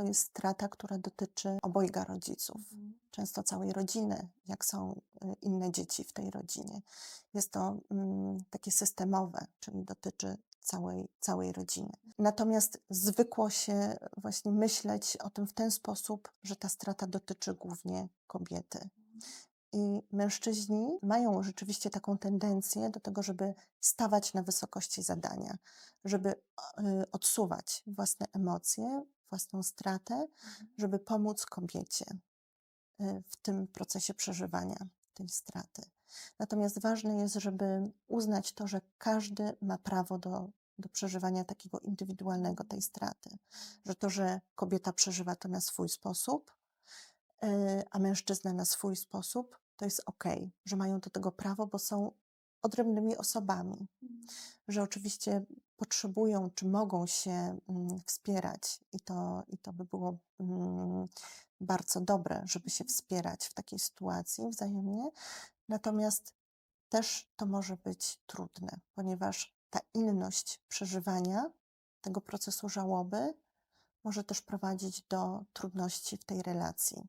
to jest strata, która dotyczy obojga rodziców, Mhm. często całej rodziny, jak są y, inne dzieci w tej rodzinie. Jest to mm, takie systemowe, czyli dotyczy całej, całej rodziny. Natomiast zwykło się właśnie myśleć o tym w ten sposób, że ta strata dotyczy głównie kobiety. I mężczyźni mają rzeczywiście taką tendencję do tego, żeby stawać na wysokości zadania, żeby y, odsuwać własne emocje, własną stratę, żeby pomóc kobiecie y, w tym procesie przeżywania tej straty. Natomiast ważne jest, żeby uznać to, że każdy ma prawo do, do przeżywania takiego indywidualnego tej straty. Że to, że kobieta przeżywa to na swój sposób, a mężczyzna na swój sposób, to jest ok, że mają do tego prawo, bo są odrębnymi osobami. Że oczywiście potrzebują, czy mogą się mm, wspierać, i to, i to by było mm, bardzo dobre, żeby się wspierać w takiej sytuacji wzajemnie. Natomiast też to może być trudne, ponieważ ta inność przeżywania tego procesu żałoby może też prowadzić do trudności w tej relacji.